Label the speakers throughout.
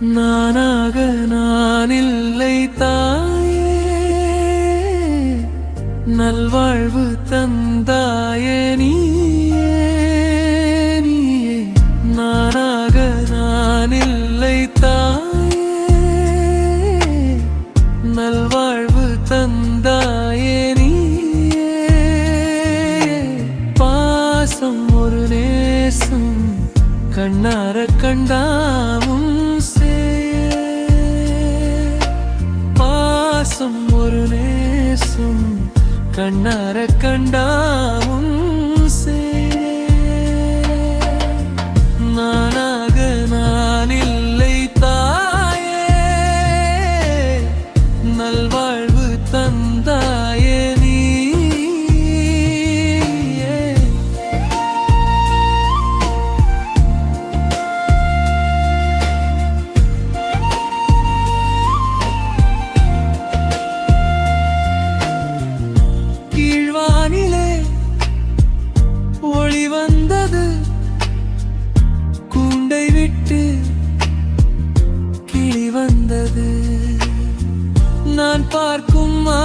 Speaker 1: நானாக நான் இல்லை தாயே. நல்வாழ்வு தந்தாயே நீயே நானாக நான் இல்லை தாயே. நல்வாழ்வு தந்தாயே பாசம் ஒரு நேசம் கண்ணார கண்டாவும் பாசம் ஒரு நேசம். கண்ணார கண்டாவும் நான் பார்க்கும் மா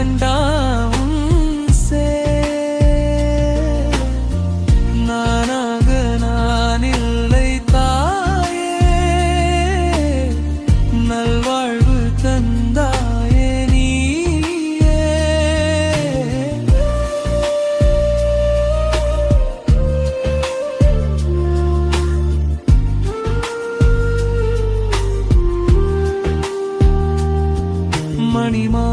Speaker 1: கண்ணார கண்டாவும் நானாக நான் இல்லை தாயே. நல்வாழ்வு தந்தாயே நீயே. மணிமா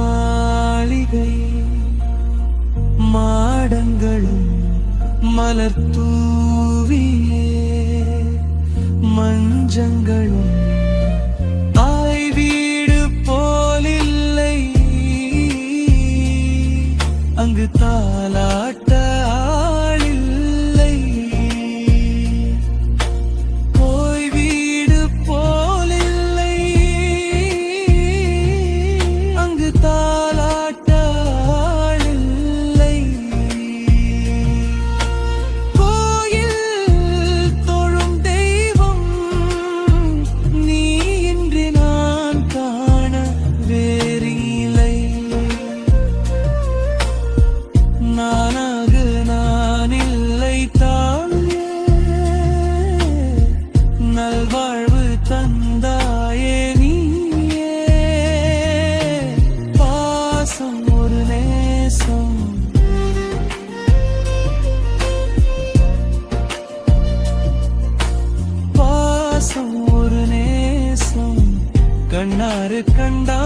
Speaker 1: மலர் தூவியே மஞ்சங்களும் தாய் வீடு போலில்லை. அங்கு தாலாட்டு யாரு கண்டா